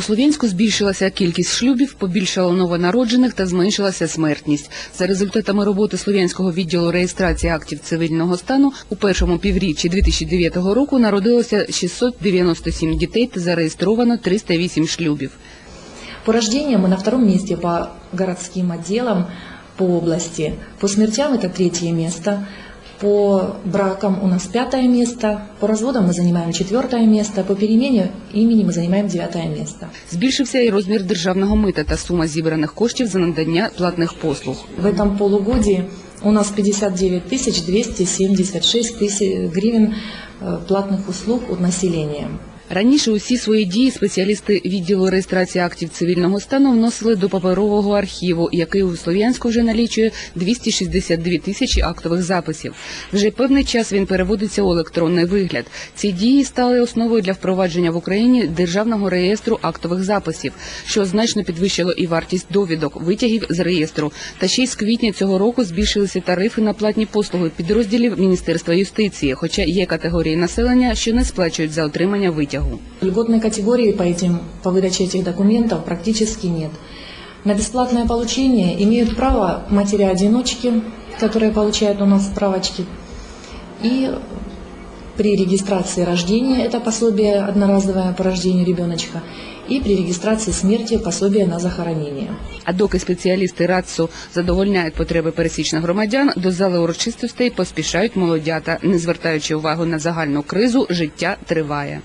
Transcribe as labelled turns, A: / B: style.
A: У Слов'янську збільшилася кількість шлюбів, побільшало новонароджених та зменшилася смертність. За результатами роботи Слов'янського відділу реєстрації актів цивільного стану у першому півріччі 2009 року народилося 697 дітей та зареєстровано 308 шлюбів.
B: По рождениям мы на втором месте по городским отделам по области. По смертям это третье место. По бракам у нас пятое место. По разводам мы занимаем четвертое место. По перемене имени мы занимаем девятое место.
A: Збільшився і розмір державного мита та сума зібраних коштів за надання платних послуг.
B: В этом полугодии у нас 59 тысяч 276 тысяч гривен э, платных услуг от населения.
A: Раніше усі свої дії спеціалісти відділу реєстрації актів цивільного стану вносили до паперового архіву, який у Слов'янську вже налічує 262 тисячі актових записів. Вже певний час він переводиться у електронний вигляд. Ці дії стали основою для впровадження в Україні державного реєстру актових записів, що значно підвищило і вартість довідок, витягів з реєстру. Та ще й з квітня цього року збільшилися тарифи на платні послуги підрозділів Міністерства юстиції, хоча є категорії населення, що не сплачують за отримання витягу.
B: Льготной категории по, этим, по выдаче этих документов практически нет. На бесплатное получение имеют право матери-одиночки, которые получают у нас справочки, и при регистрации рождения, это пособие одноразовое по рождению ребеночка, и при регистрации смерти пособие на захоронение.
A: А доки спеціалісти РАЦУ задовольняють потреби пересічних громадян, до зали урочистостей поспішають молодята, не звертаючи увагу на загальну кризу, життя триває.